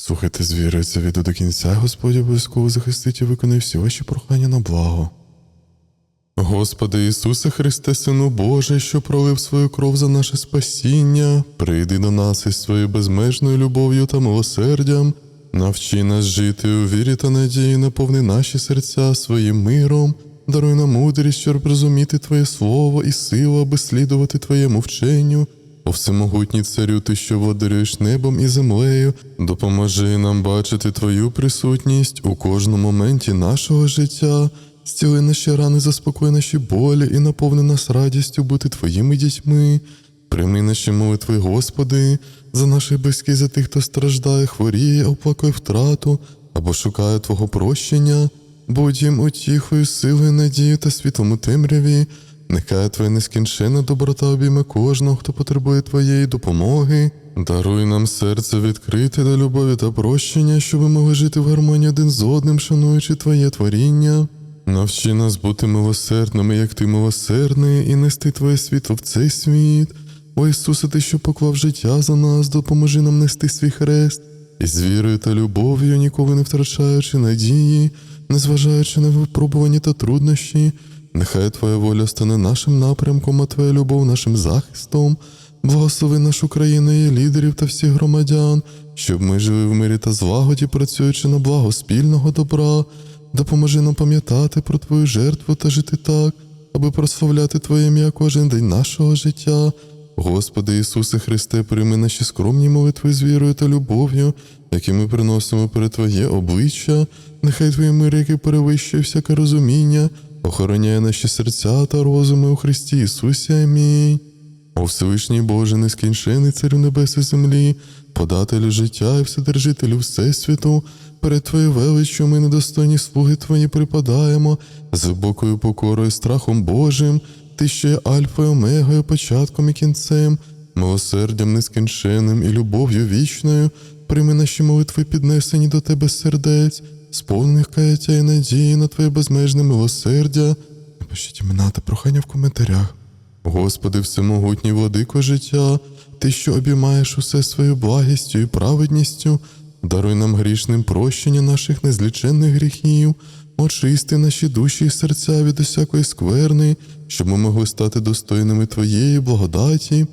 Слухайте з це відео до кінця, Господь обов'язково захистить і виконає всі ваші прохання на благо. Господи Ісусе Христе, Сину Божий, що пролив свою кров за наше спасіння, прийди до нас із своєю безмежною любов'ю та милосердям, навчи нас жити у вірі та надії, наповни наші серця своїм миром, даруй нам мудрість, щоб розуміти Твоє Слово і силу, аби слідувати Твоєму вченню. О всемогутній царю, ти, що владарюєш небом і землею, допоможи нам бачити Твою присутність у кожному моменті нашого життя, зціли наші рани, заспокой наші болі і наповни нас радістю бути Твоїми дітьми. Прийми наші молитви, Господи, за наших близьких, за тих, хто страждає, хворіє, оплакує втрату або шукає Твого прощення. Будь їм утіхою, силою, надією та світлом у темряві. Нехай Твоя нескінченна доброта обійме кожного, хто потребує Твоєї допомоги. Даруй нам серце відкрите до любові та прощення, щоб ми могли жити в гармонії один з одним, шануючи Твоє творіння. Навчи нас бути милосердними, як ти милосердний, і нести Твоє світло в цей світ. О Ісусе, Ти, що поклав життя за нас, допоможи нам нести свій хрест, і з вірою та любов'ю, ніколи не втрачаючи надії, незважаючи на випробування та труднощі, нехай Твоя воля стане нашим напрямком, а Твоя любов нашим захистом. Благослови нашу країну і лідерів та всіх громадян, щоб ми жили в мирі та злагоді, працюючи на благо спільного добра. Допоможи нам пам'ятати про Твою жертву та жити так, аби прославляти Твоє ім'я кожен день нашого життя. Господи Ісусе Христе, прийми наші скромні молитви з вірою та любов'ю, які ми приносимо перед Твоє обличчя. Нехай Твій мир, який перевищує всяке розуміння, охороняє наші серця та розуми у Христі Ісусі. Амінь. О Всевишній Боже, нескінчений царю небес і землі, подателю життя і вседержителю Всесвіту, перед Твоєю величчю ми недостойні слуги Твої припадаємо, з глибокою покорою страхом Божим, Ти, є Альфою, Омегою, початком і кінцем, милосердям нескінченним і любов'ю вічною, прийми наші молитви, піднесені до Тебе сердець, сповнених каяття і надії на Твоє безмежне милосердя. Напишіть імена та прохання в коментарях. Господи, всемогутній владико життя, Ти, що обіймаєш усе своєю благістю і праведністю, даруй нам грішним прощення наших незліченних гріхів, очисти наші душі і серця від усякої скверни, щоб ми могли стати достойними Твоєї благодаті.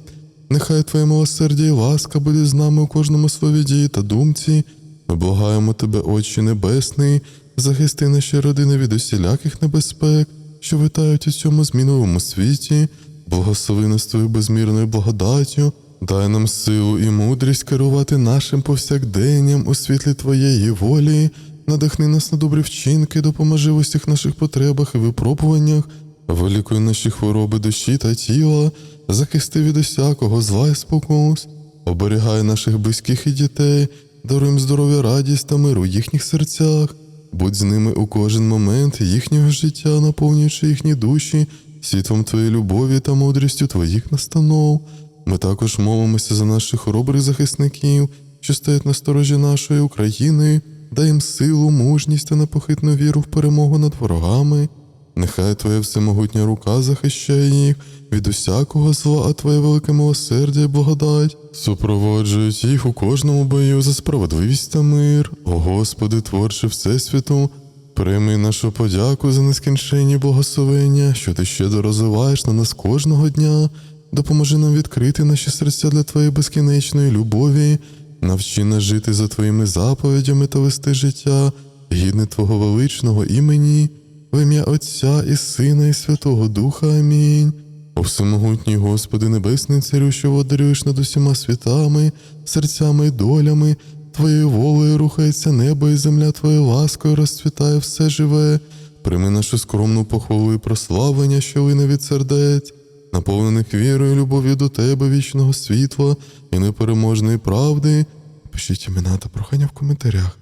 Нехай Твоє милосердя і ласка буде з нами у кожному слові дії та думці. Ми благаємо Тебе, Отче Небесний, захисти наші родини від усіляких небезпек, що витають у цьому зміновому світі. Благослови нас Твою безмірною благодаттю, дай нам силу і мудрість керувати нашим повсякденням у світлі Твоєї волі, надихни нас на добрі вчинки, допоможи в усіх наших потребах і випробуваннях, вилікуй наші хвороби душі та тіла, захисти від усякого зла і спокус, оберігай наших близьких і дітей, даруй їм здоров'я, радість та мир у їхніх серцях. Будь з ними у кожен момент їхнього життя, наповнюючи їхні душі світлом Твоєї любові та мудрістю Твоїх настанов. Ми також молимося за наших хоробрих захисників, що стоять на сторожі нашої України, дай їм силу, мужність та непохитну віру в перемогу над ворогами. Нехай Твоя всемогутня рука захищає їх від усякого зла, а Твоє велике милосердя і благодать супроводжують їх у кожному бою за справедливість та мир. О Господи, творче Всесвіту, прийми нашу подяку за нескінченні благословення, що ти щедро розвиваєш на нас кожного дня. Допоможи нам відкрити наші серця для Твоєї безкінечної любові, навчи нас жити за Твоїми заповідями та вести життя, гідне Твого величного імені, в ім'я Отця і Сина, і Святого Духа. Амінь. О всемогутній Господи, Небесний Царю, що водарюєш над усіма світами, серцями і долями, Твоєю волею рухається небо і земля Твоєю ласкою розцвітає все живе. Прийми нашу скромну похвалу і прославлення, що лине від сердець, наповнених вірою, любов'ю до Тебе, вічного світла і непереможної правди. Пишіть імена та прохання в коментарях.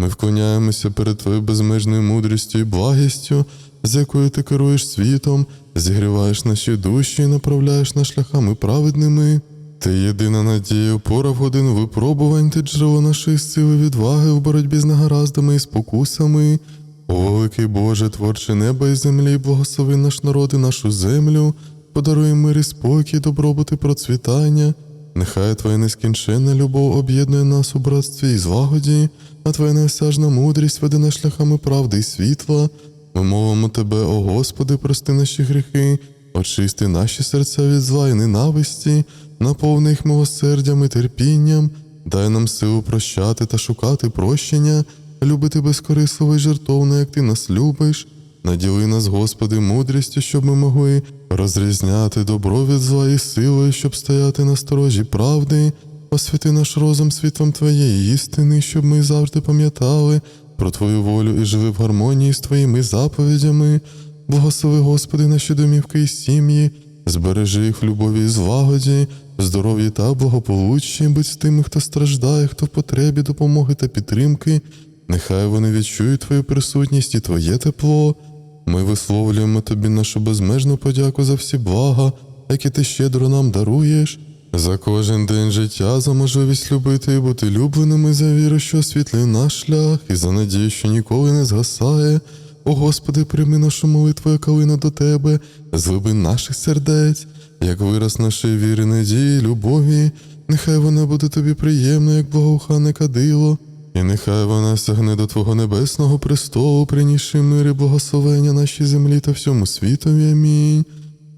Ми вклоняємося перед Твоєю безмежною мудрістю і благістю, з якою ти керуєш світом, зігріваєш наші душі і направляєш на шляхами праведними. Ти єдина надія, опора в годину випробувань, ти джерело нашої сили, відваги в боротьбі з негараздами і спокусами. О, великий Боже, творче неба і землі, благослови наш народ і нашу землю, подаруй мир і спокій, добробут і процвітання, Нехай Твоя нескінченна любов об'єднує нас у братстві і злагоді, а Твоя неосяжна мудрість веде нас шляхами правди і світла. Ми мовимо Тебе, о Господи, прости наші гріхи, очисти наші серця від зла і ненависті, наповни їх милосердям і терпінням, дай нам силу прощати та шукати прощення, любити безкорисливо і жертовно, як Ти нас любиш. Наділи нас, Господи, мудрістю, щоб ми могли розрізняти добро від зла і силою, щоб стояти на сторожі правди. Освяти наш розум світлом Твоєї істини, щоб ми завжди пам'ятали про Твою волю і жили в гармонії з Твоїми заповідями. Благослови, Господи, наші домівки і сім'ї, збережи їх в любові і злагоді, здоров'ї та благополуччі, будь з тими, хто страждає, хто в потребі допомоги та підтримки. Нехай вони відчують Твою присутність і Твоє тепло. Ми висловлюємо Тобі нашу безмежну подяку за всі блага, які ти щедро нам даруєш, за кожен день життя, за можливість любити і бути любленими, за віру, що освітлює наш шлях, і за надію, що ніколи не згасає. О Господи, прийми нашу молитву, яка лине до Тебе, з глибин наших сердець, як вираз нашої віри, надії, любові, нехай вона буде тобі приємна, як благоухане кадило. І нехай вона сягне до Твого небесного престолу, принісши мир і благословення нашій землі та всьому світові. Амінь.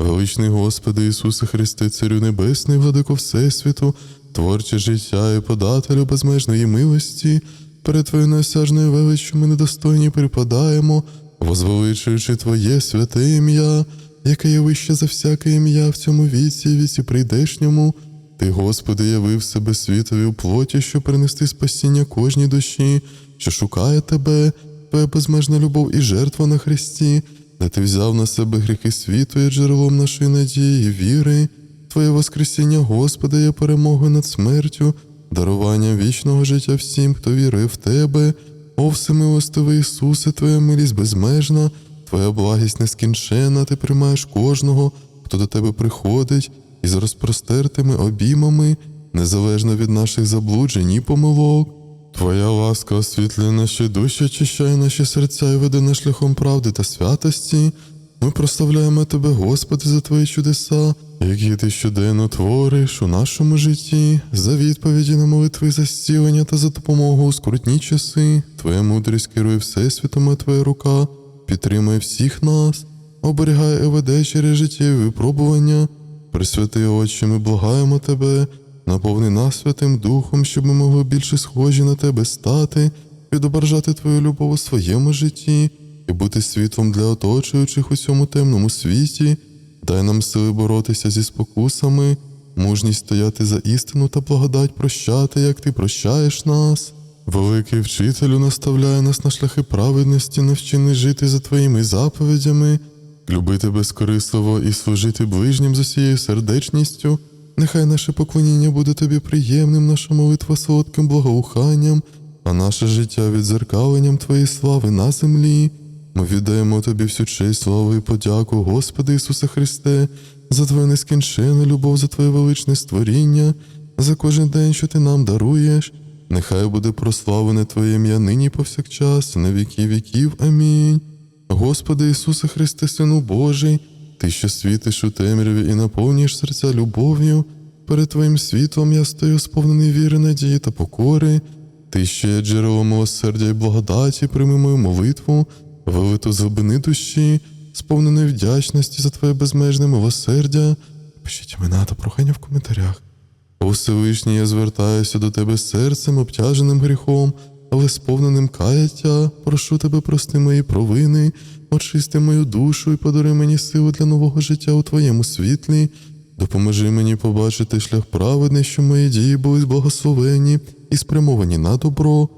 Величний Господи Ісусе Христе, Царю Небесний, владико Всесвіту, творче життя і подателю безмежної милості, перед Твоєю неосяжною величчю ми недостойні припадаємо, возвеличуючи Твоє святе ім'я, яке є вище за всяке ім'я в цьому віці, і віці прийдешньому. Ти, Господи, явив себе світові у плоті, щоб принести спасіння кожній душі, що шукає Тебе, Твоя безмежна любов і жертва на Христі, де Ти взяв на себе гріхи світу і джерелом нашої надії і віри. Твоє Воскресіння, Господи, є перемогою над смертю, даруванням вічного життя всім, хто вірив в Тебе. О, всемилостивий Ісусе, Твоя милість безмежна, Твоя благість нескінченна, Ти приймаєш кожного, хто до Тебе приходить, із розпростертими обіймами, незалежно від наших заблуджень і помилок. Твоя ласка освітлює наші душі, очищає наші серця і веде нас шляхом правди та святості. Ми прославляємо Тебе, Господи, за Твої чудеса, які Ти щоденно твориш у нашому житті, за відповіді на молитви за зцілення та за допомогу у скрутні часи. Твоя мудрість керує Всесвітом, а Твоя рука підтримує всіх нас, оберігає і веде через життєві випробування. Пресвятий Отче, ми благаємо Тебе, наповни нас Святим Духом, щоб ми могли більше схожі на Тебе стати, відображати Твою любов у своєму житті і бути світлом для оточуючих у цьому темному світі. Дай нам сили боротися зі спокусами, мужність стояти за істину та благодать прощати, як Ти прощаєш нас. Великий вчителю наставляє нас на шляхи праведності, навчини жити за Твоїми заповідями любити безкорисливо і служити ближнім з усією сердечністю. Нехай наше поклоніння буде тобі приємним, наша молитва солодким благоуханням, а наше життя відзеркаленням Твоєї слави на землі. Ми віддаємо Тобі всю честь, славу і подяку, Господи Ісусе Христе, за Твою нескінчену любов, за Твоє величне створіння, за кожен день, що Ти нам даруєш. Нехай буде прославлене Твоє ім'я нині повсякчас, на віки віків. Амінь. Господи Ісусе Христе, Сину Божий, Ти, що світиш у темряві і наповнюєш серця любов'ю, перед Твоїм світлом я стою сповнений віри, надії та покори. Ти ще джерело милосердя і благодаті, прийми мою молитву, вилиту з глибини душі, сповненої вдячності за Твоє безмежне милосердя. Пишіть імена та прохання в коментарях. О Всевишній, я звертаюся до Тебе серцем, обтяженим гріхом, але сповненим каяття, прошу тебе, прости мої провини, очисти мою душу і подаруй мені силу для нового життя у Твоєму світлі. Допоможи мені побачити шлях праведний, що мої дії були благословені і спрямовані на добро.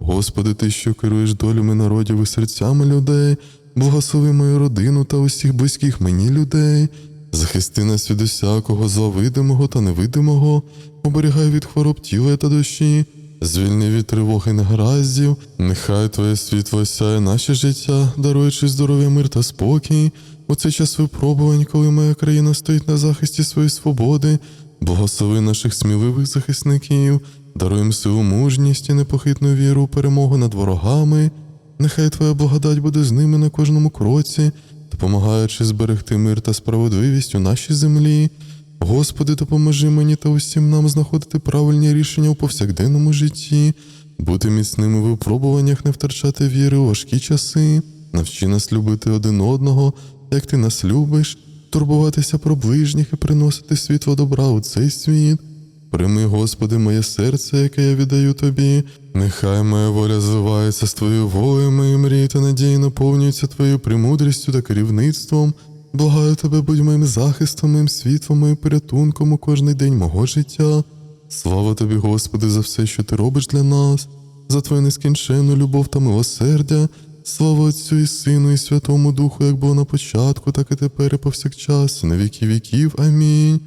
Господи, Ти, що керуєш долями народів і серцями людей, благослови мою родину та усіх близьких мені людей. Захисти нас від усякого зла видимого та невидимого, оберігай від хвороб тіла та душі, звільни від тривоги негараздів, нехай Твоє світло сяє наше життя, даруючи здоров'я, мир та спокій. У цей час випробувань, коли моя країна стоїть на захисті своєї свободи, благослови наших сміливих захисників, даруй їм силу мужність і непохитну віру у перемогу над ворогами. Нехай Твоя благодать буде з ними на кожному кроці, допомагаючи зберегти мир та справедливість у нашій землі. Господи, допоможи мені та усім нам знаходити правильні рішення у повсякденному житті, бути міцними в випробуваннях, не втрачати віри у важкі часи, навчи нас любити один одного, як ти нас любиш, турбуватися про ближніх і приносити світло добра у цей світ. Прийми, Господи, моє серце, яке я віддаю Тобі. Нехай моя воля звивається з Твоєю волею, мої мрії та надії наповнюються Твоєю премудрістю та керівництвом. Благаю тебе, будь моїм захистом, моїм світлом, моїм порятунком у кожний день мого життя. Слава тобі, Господи, за все, що ти робиш для нас, за твою нескінченну любов та милосердя. Слава Отцю і Сину, і Святому Духу, як було на початку, так і тепер, і повсякчас, і на віки віків. Амінь.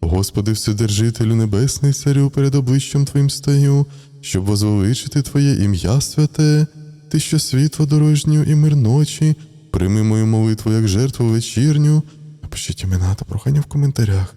Господи, Вседержителю Небесний Царю, перед обличчям Твоїм стою, щоб возвеличити Твоє ім'я святе, Ти, що світло дорожню і мир ночі, прийми мою молитву як жертву вечірню. Напишіть імена та прохання в коментарях.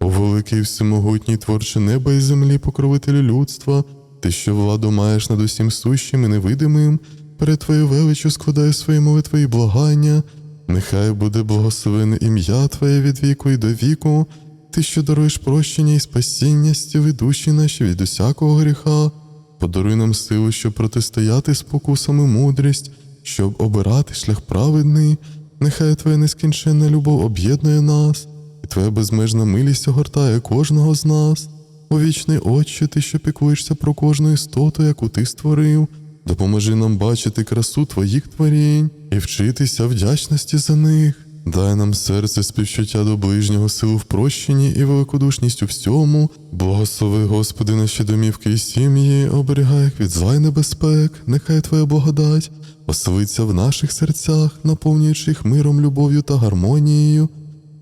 О великий всемогутній творче неба і землі, покровителю людства, ти, що владу маєш над усім сущим і невидимим, перед Твоєю величчю складаю свої молитви і благання. Нехай буде благословене ім'я Твоє від віку і до віку, ти, що даруєш прощення і спасіння, стіли душі наші від усякого гріха. Подаруй нам силу, щоб протистояти спокусами мудрість, щоб обирати шлях праведний. Нехай Твоя нескінченна любов об'єднує нас, і Твоя безмежна милість огортає кожного з нас. О вічний Отче, ти, що піклуєшся про кожну істоту, яку ти створив, допоможи нам бачити красу Твоїх творінь і вчитися вдячності за них. Дай нам серце співчуття до ближнього силу в прощенні і великодушність у всьому. Благослови, Господи, наші домівки і сім'ї, оберігай їх від зла небезпек, нехай Твоя благодать оселиться в наших серцях, наповнюючи їх миром, любов'ю та гармонією.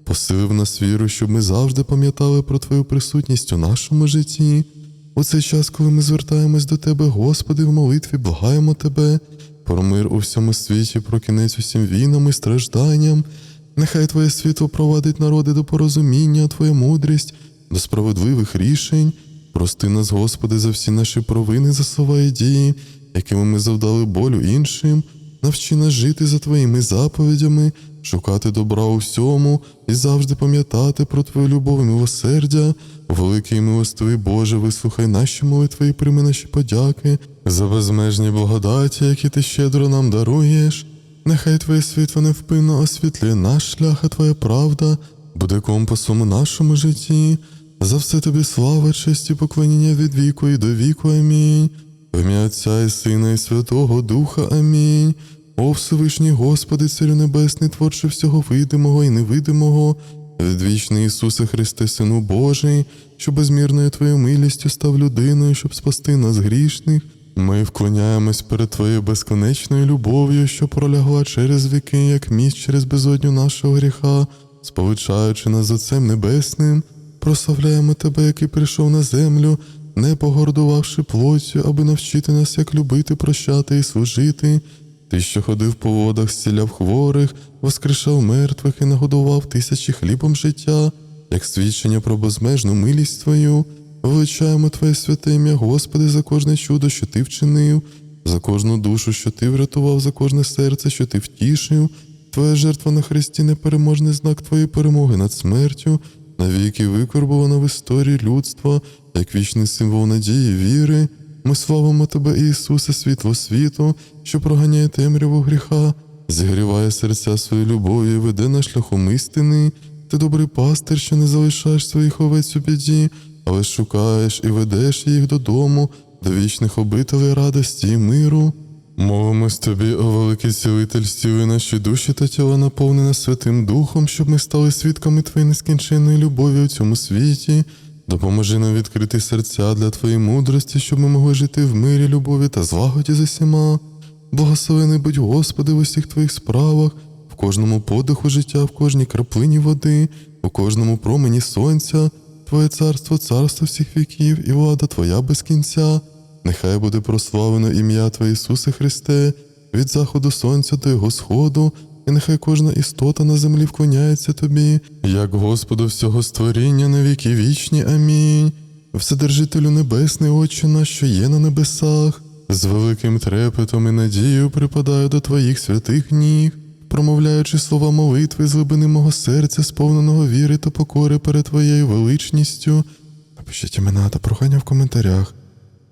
Посилив нас віру, щоб ми завжди пам'ятали про Твою присутність у нашому житті. У цей час, коли ми звертаємось до Тебе, Господи, в молитві благаємо Тебе, про мир у всьому світі, про кінець усім війнам і стражданням. Нехай Твоє світло провадить народи до порозуміння, Твоя мудрість, до справедливих рішень. Прости нас, Господи, за всі наші провини, за слова і дії, якими ми завдали болю іншим. Навчи нас жити за Твоїми заповідями, шукати добра у всьому і завжди пам'ятати про Твою любов і милосердя. Великий милостивий Боже, вислухай наші молитви і прийми наші подяки за безмежні благодаті, які ти щедро нам даруєш. Нехай Твоє світло невпинно освітлює наш шлях, а Твоя правда буде компасом у нашому житті. За все тобі слава, честь і поклоніння від віку і до віку. Амінь. В ім'я Отця і Сина, і Святого Духа. Амінь. О Всевишній Господи, Царю Небесний, творче всього видимого і невидимого, відвічний Ісусе Христе, Сину Божий, що безмірною Твоєю милістю став людиною, щоб спасти нас грішних. Ми вклоняємось перед Твоєю безконечною любов'ю, що пролягла через віки, як міст через безодню нашого гріха, сповичаючи нас Отцем Небесним, прославляємо Тебе, який прийшов на землю, не погордувавши плоттю, аби навчити нас, як любити, прощати і служити. Ти, що ходив по водах, зціляв хворих, воскрешав мертвих і нагодував тисячі хлібом життя, як свідчення про безмежну милість Твою. Величаємо Твоє святе ім'я, Господи, за кожне чудо, що Ти вчинив, за кожну душу, що Ти врятував, за кожне серце, що Ти втішив. Твоя жертва на Христі непереможний знак Твоєї перемоги над смертю, навіки викорбована в історії людства, як вічний символ надії, віри. Ми славимо Тебе, Ісусе, світло світу, що проганяє темряву гріха, зігріває серця своєю любов'ю, веде на шляхом істини. Ти добрий пастир, що не залишаєш своїх овець у біді, але шукаєш і ведеш їх додому, до вічних обителей радості і миру. Молимось тобі, о великий цілитель, стіли наші душі та тіла наповнена Святим Духом, щоб ми стали свідками Твоєї нескінченної любові у цьому світі. Допоможи нам відкрити серця для Твоєї мудрості, щоб ми могли жити в мирі, любові та злагоді з усіма. Благословений будь Господи в усіх Твоїх справах, в кожному подиху життя, в кожній краплині води, у кожному промені сонця, Твоє царство, царство всіх віків і влада Твоя без кінця. Нехай буде прославлено ім'я Твоє Ісусе Христе, від заходу сонця до його сходу, і нехай кожна істота на землі вклоняється Тобі, як Господу всього створіння на віки вічні. Амінь. Вседержителю Небесний, Отче наш, що є на небесах, з великим трепетом і надією припадаю до Твоїх святих ніг, промовляючи слова молитви з глибини мого серця, сповненого віри та покори перед Твоєю величністю. Напишіть імена та прохання в коментарях.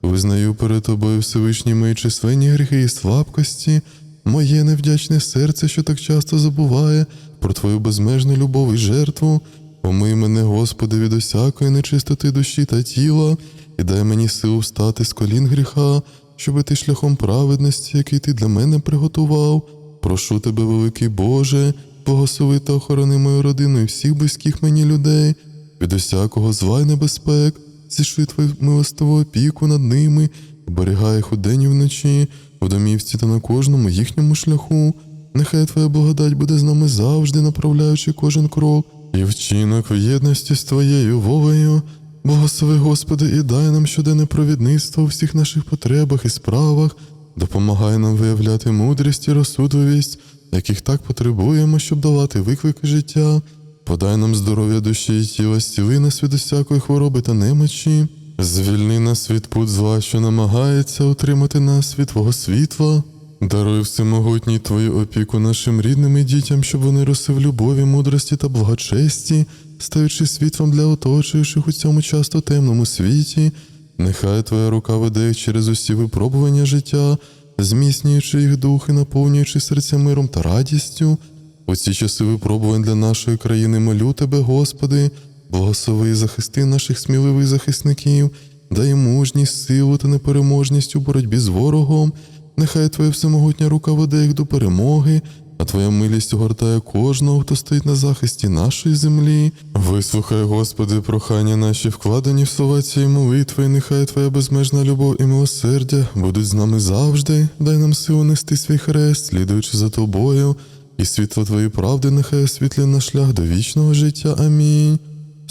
Визнаю перед тобою Всевишні мої численні гріхи і слабкості, моє невдячне серце, що так часто забуває про Твою безмежну любов і жертву. Помий мене, Господи, від усякої нечистоти душі та тіла, і дай мені силу встати з колін гріха, щоб іти шляхом праведності, який ти для мене приготував. Прошу тебе, великий Боже, благослови та охорони мою родину і всіх близьких мені людей, від усякого зла й небезпек, зішли твою милостиву опіку над ними, оберігай їх удень і вночі, в домівці та на кожному їхньому шляху. Нехай Твоя благодать буде з нами завжди, направляючи кожен крок, і вчинок в єдності з Твоєю волею. Благослови, Господи, і дай нам щоденне провідництво у всіх наших потребах і справах, допомагай нам виявляти мудрість і розсудливість, яких так потребуємо, щоб долати виклики життя. Подай нам здоров'я душі і тіла, зціли нас від усякої хвороби та немочі, звільни нас від пут зла, що намагається утримати нас від Твого світла. Даруй всемогутній Твою опіку нашим рідним і дітям, щоб вони росли в любові, мудрості та благочесті, стаючи світлом для оточуючих у цьому часто темному світі. Нехай Твоя рука веде їх через усі випробування життя, зміцнюючи їх дух і наповнюючи серця миром та радістю. У ці часи випробувань для нашої країни молю Тебе, Господи, благослови і захисти наших сміливих захисників, дай мужність, силу та непереможність у боротьбі з ворогом. Нехай Твоя всемогутня рука веде їх до перемоги, а Твоя милість огортає кожного, хто стоїть на захисті нашої землі. Вислухай, Господи, прохання наші вкладені в слова цієї молитви, і нехай Твоя безмежна любов і милосердя будуть з нами завжди. Дай нам силу нести свій хрест, слідуючи за Тобою, і світло Твоєї правди нехай освітлює наш шлях до вічного життя. Амінь.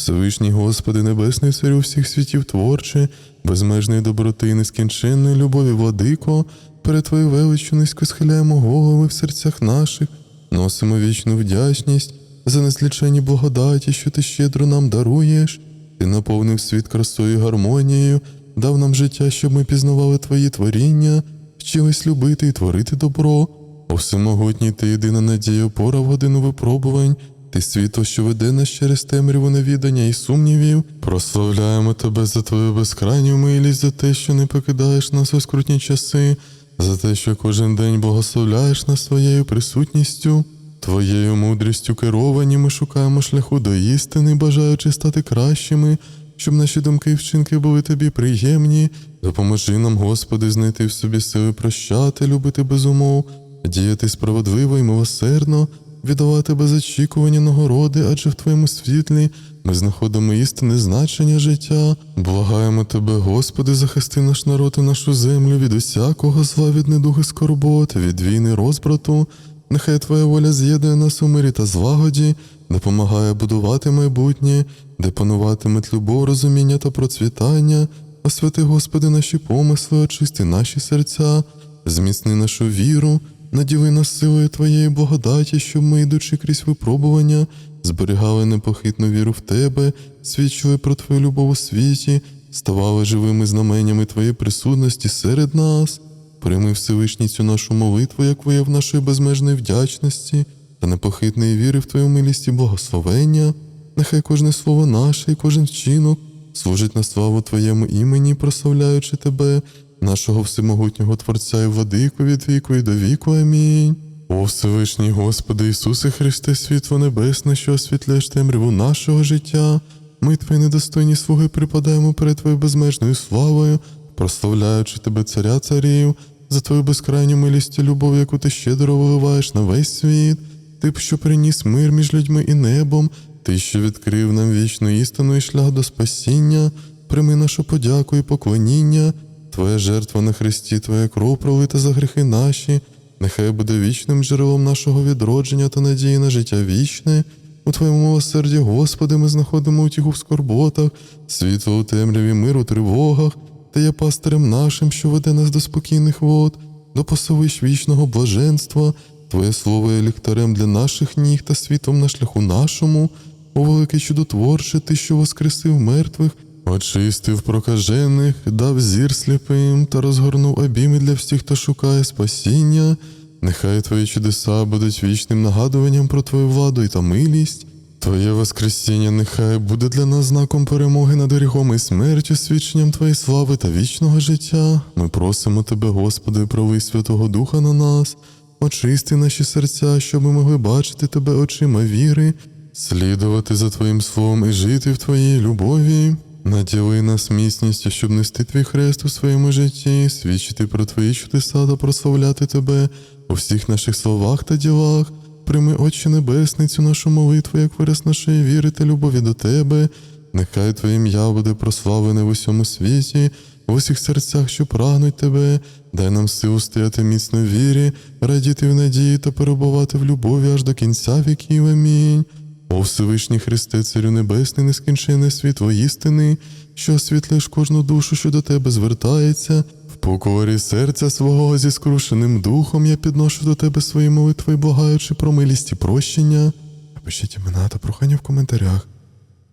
Всевишній Господи, Небесний Царю всіх світів творче, безмежної доброти і нескінченної любові, владико, перед Твою величчю низько схиляємо голови в серцях наших, носимо вічну вдячність за незлічені благодаті, що ти щедро нам даруєш. Ти наповнив світ красою гармонією, дав нам життя, щоб ми пізнавали Твої творіння, вчились любити і творити добро. О всемогутній ти єдина надія, опора в годину випробувань. Ти світло, що веде нас через темряву невідання і сумнівів. Прославляємо тебе за твою безкрайню милість, за те, що не покидаєш нас у скрутні часи, за те, що кожен день благословляєш нас своєю присутністю. Твоєю мудрістю керовані ми шукаємо шляху до істини, бажаючи стати кращими, щоб наші думки і вчинки були тобі приємні. Допоможи нам, Господи, знайти в собі сили прощати, любити без умов, діяти справедливо і милосердно, віддавати без очікування нагороди, адже в Твоєму світлі ми знаходимо істинне значення життя. Благаємо Тебе, Господи, захисти наш народ і нашу землю від усякого зла, від недуги скорботи, від війни, розбрату. Нехай Твоя воля з'єднує нас у мирі та злагоді, допомагає будувати майбутнє, де пануватимуть любов, розуміння та процвітання. Освяти, Господи, наші помисли, очисти наші серця, зміцни нашу віру, наділи нас силою Твоєї благодаті, щоб ми, йдучи крізь випробування, зберігали непохитну віру в Тебе, свідчили про Твою любов у світі, ставали живими знаменнями Твоєї присутності серед нас. Прийми Всевишній цю нашу молитву, як вияв нашої безмежної вдячності та непохитної віри в Твою милість і благословення. Нехай кожне слово наше і кожен вчинок служить на славу Твоєму імені, прославляючи Тебе, нашого всемогутнього Творця і владику від віку і до віку. Амінь. О Всевишній Господи Ісусе Христе, світло небесне, що освітляєш темряву нашого життя. Ми, Твої недостойні слуги, припадаємо перед Твоєю безмежною славою, прославляючи Тебе, Царя Царів, за Твою безкрайню милість і любов, яку ти щедро виливаєш на весь світ. Ти б, що приніс мир між людьми і небом, ти, що відкрив нам вічну істину і шлях до спасіння, прийми нашу подяку і поклоніння, Твоя жертва на Христі, Твоя кров пролита за гріхи наші, нехай буде вічним джерелом нашого відродження та надії на життя вічне. У Твоєму милосерді, Господи, ми знаходимо утіху в скорботах, світло у темряві, мир у тривогах, та є пастирем нашим, що веде нас до спокійних вод, до посовищ вічного блаженства. Твоє слово є ліхтарем для наших ніг та світом на шляху нашому. О великий чудотворче, ти, що воскресив мертвих, очистив прокажених, дав зір сліпим та розгорнув обійми для всіх, хто шукає спасіння. Нехай твої чудеса будуть вічним нагадуванням про твою владу і та милість. Твоє Воскресіння нехай буде для нас знаком перемоги над гріхом і смертю, свідченням Твоєї слави та вічного життя. Ми просимо Тебе, Господи, проли Святого Духа на нас, очисти наші серця, щоб ми могли бачити Тебе очима віри, слідувати за Твоїм словом і жити в Твоїй любові. Наділи нас міцністю, щоб нести твій хрест у своєму житті, свідчити про твої чудеса та прославляти тебе у всіх наших словах та ділах. Прийми, Отче Небесний, цю нашу молитву, як вираз нашої віри та любові до Тебе. Нехай Твоє ім'я буде прославлене в усьому світі, в усіх серцях, що прагнуть Тебе. Дай нам силу стояти міцно в вірі, радіти в надії та перебувати в любові аж до кінця віків. Амінь. О Всевишній Христе, Царю Небесний, нескінчене світло істини, що освітлиш кожну душу, що до Тебе звертається. В покорі серця свого зі скрушеним духом я підношу до Тебе свої молитви, благаючи про милість і прощення. Напишіть імена та прохання в коментарях.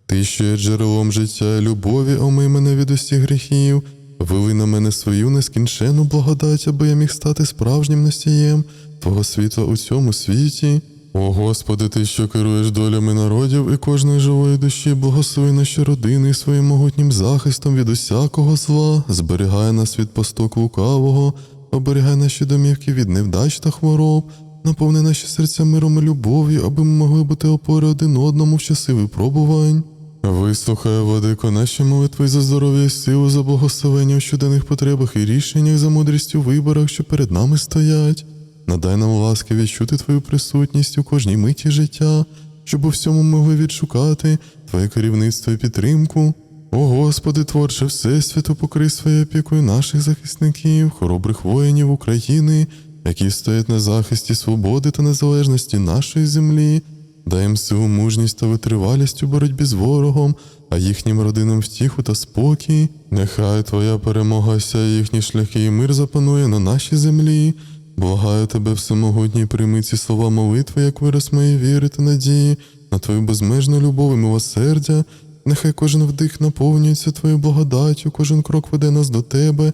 Ти, що є джерелом життя і любові, омий мене від усіх гріхів, вили на мене свою нескінчену благодать, аби я міг стати справжнім носієм Твого світла у цьому світі. О Господи, Ти, що керуєш долями народів і кожної живої душі, благослови наші родини своїм могутнім захистом від усякого зла, зберігай нас від посток лукавого, оберігай наші домівки від невдач та хвороб, наповни наші серця миром і любов'ю, аби ми могли бути опори один одному в часи випробувань. Вислухай, владико, наші молитви за здоров'я і силу, за благословення в щоденних потребах і рішеннях, за мудрість у виборах, що перед нами стоять. Надай нам ласки відчути Твою присутність у кожній миті життя, щоб у всьому могли відшукати Твоє керівництво і підтримку. О Господи, творче Всесвіту, покрий своєю опікою наших захисників, хоробрих воїнів України, які стоять на захисті свободи та незалежності нашої землі. Дай їм силу, мужність та витривалість у боротьбі з ворогом, а їхнім родинам втіху та спокій. Нехай Твоя перемога осяє їхні шляхи і мир запанує на нашій землі. Благаю тебе, всемогутній, прийми ці слова молитви, як вираз моєї віри та надії, на твою безмежну любов і милосердя. Нехай кожен вдих наповнюється твоєю благодаттю, кожен крок веде нас до тебе,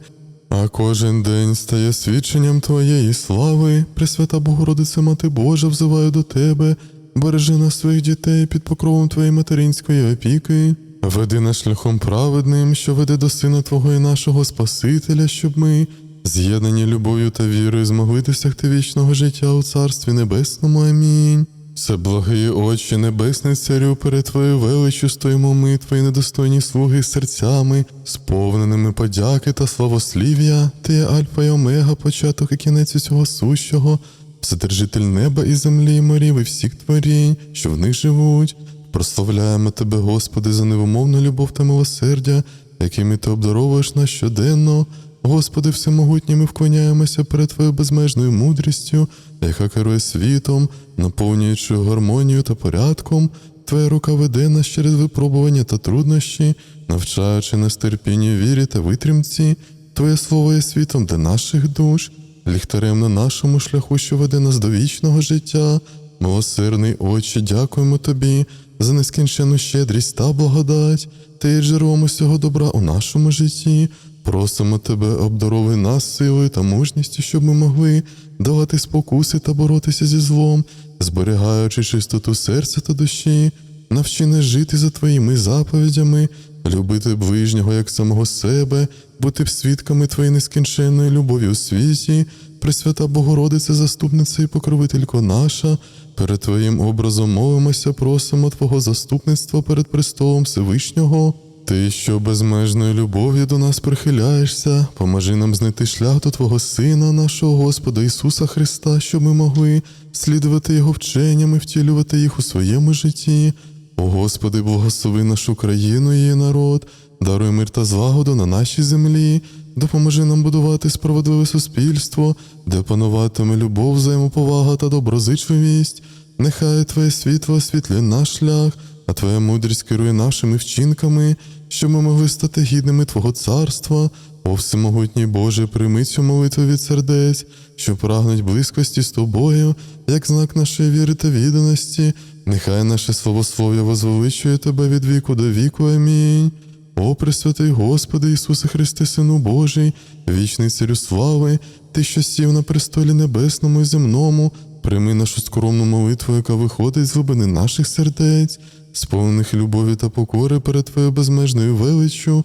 а кожен день стає свідченням твоєї слави. Пресвята Богородице, Мати Божа, взиваю до тебе, бережи нас своїх дітей під покровом твоєї материнської опіки. Веди нас шляхом праведним, що веде до Сина Твого і нашого Спасителя, щоб ми, з'єднані любов'ю та вірою, змогли досягти вічного життя у Царстві Небесному. Амінь. Все благий очі, небесний царю, перед Твоєю величю стоїмо ми, Твої недостойні слуги серцями, сповненими подяки та славослів'я. Ти є Альфа і Омега, початок і кінець усього сущого, Вседержитель неба і землі, і морів, і всіх творінь, що в них живуть. Прославляємо Тебе, Господи, за невимовну любов та милосердя, якими Ти обдаровуєш нас щоденно. Господи, всемогутній, ми вклоняємося перед Твоєю безмежною мудрістю, яка керує світом, наповнюючи гармонію та порядком. Твоя рука веде нас через випробування та труднощі, навчаючи нас терпінню, вірі та витримці. Твоє слово є світом для наших душ, ліхтарем на нашому шляху, що веде нас до вічного життя. Милосердний Отче, дякуємо Тобі за нескінчену щедрість та благодать. Ти є джерелом усього добра у нашому житті. Просимо тебе, обдаруй нас силою та мужністю, щоб ми могли давати спокуси та боротися зі злом, зберігаючи чистоту серця та душі, навчи нас жити за твоїми заповідями, любити ближнього як самого себе, бути свідками твоєї нескінченної любові у світі, Пресвята Богородиця, заступниця і покровителько наша, перед Твоїм образом молимося, просимо Твого заступництва перед престолом Всевишнього. Ти, що безмежною любов'ю до нас прихиляєшся, поможи нам знайти шлях до Твого Сина, нашого Господа Ісуса Христа, щоб ми могли слідувати Його вченням і втілювати їх у своєму житті. О Господи, благослови нашу країну і її народ, даруй мир та злагоду на нашій землі, допоможи нам будувати справедливе суспільство, де пануватиме любов, взаємоповага та доброзичливість. Нехай Твоє світло освітлює наш шлях, а Твоя мудрість керує нашими вчинками, щоб ми могли стати гідними Твого царства. О всемогутній Боже, прийми цю молитву від сердець, що прагнуть близькості з тобою, як знак нашої віри та відданості. Нехай наше словослов'я возвеличує тебе від віку до віку. Амінь. О, Пресвятий Господи Ісусе Христе, Сину Божий, вічний царю слави, Ти, що сів на престолі небесному і земному, прийми нашу скромну молитву, яка виходить з глибини наших сердець, сповнених любові та покори перед Твоєю безмежною величчю.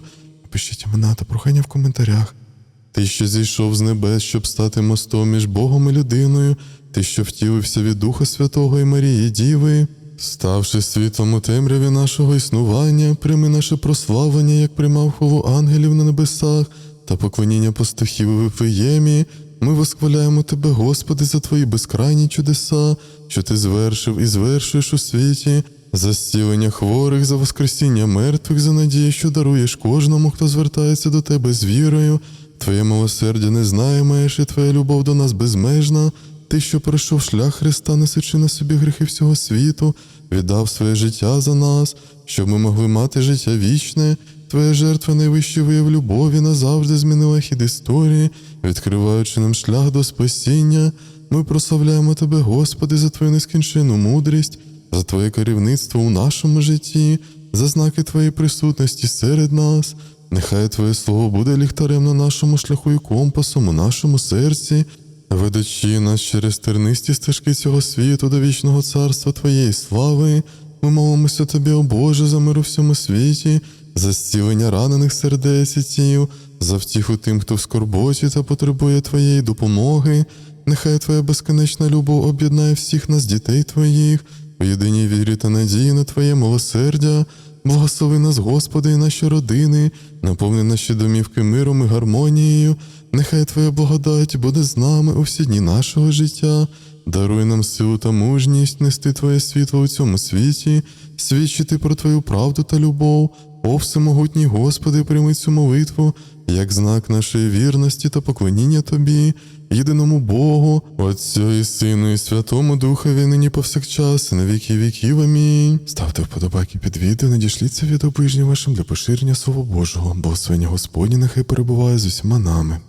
Пишіть імена та прохання в коментарях. Ти, що зійшов з небес, щоб стати мостом між Богом і людиною, ти, що втілився від Духа Святого і Марії Діви, ставши світлом у темряві нашого існування, прийми наше прославлення, як приймав хвалу ангелів на небесах та поклоніння пастухів у Вифлеємі. Ми восхваляємо Тебе, Господи, за Твої безкрайні чудеса, що Ти звершив і звершуєш у світі, за зцілення хворих, за воскресіння мертвих, за надію, що даруєш кожному, хто звертається до Тебе з вірою. Твоє милосердя не знає меж, і Твоя любов до нас безмежна. Ти, що пройшов шлях Христа, несучи на собі гріхи всього світу, віддав своє життя за нас, щоб ми могли мати життя вічне. Твоя жертва найвищий вияв любові назавжди змінила хід історії, відкриваючи нам шлях до спасіння. Ми прославляємо Тебе, Господи, за Твою нескінченну мудрість, за Твоє керівництво у нашому житті, за знаки Твоєї присутності серед нас. Нехай Твоє Слово буде ліхтарем на нашому шляху і компасом у нашому серці, ведучи нас через тернисті стежки цього світу до вічного царства Твоєї слави. Ми молимося Тобі, о Боже, за мир у всьому світі, за зцілення ранених сердець і тіл, за втіху тим, хто в скорботі та потребує Твоєї допомоги. Нехай Твоя безконечна любов об'єднає всіх нас, дітей Твоїх, у єдиній вірі та надії на Твоє милосердя. Благослови нас, Господи, і наші родини, наповни наші домівки миром і гармонією. Нехай Твоя благодать буде з нами у всі дні нашого життя. Даруй нам силу та мужність нести Твоє світло у цьому світі, свідчити про Твою правду та любов. О, всемогутній Господи, прийми цю молитву, як знак нашої вірності та поклоніння Тобі, єдиному Богу, Отцю і Сину, і Святому Духові, нині повсякчас, на віки віків. Амінь. Ставте вподобайки під відео, надішліться від обижнім вашим для поширення Слова Божого. бо свиня Господні нехай перебуває з усіма нами.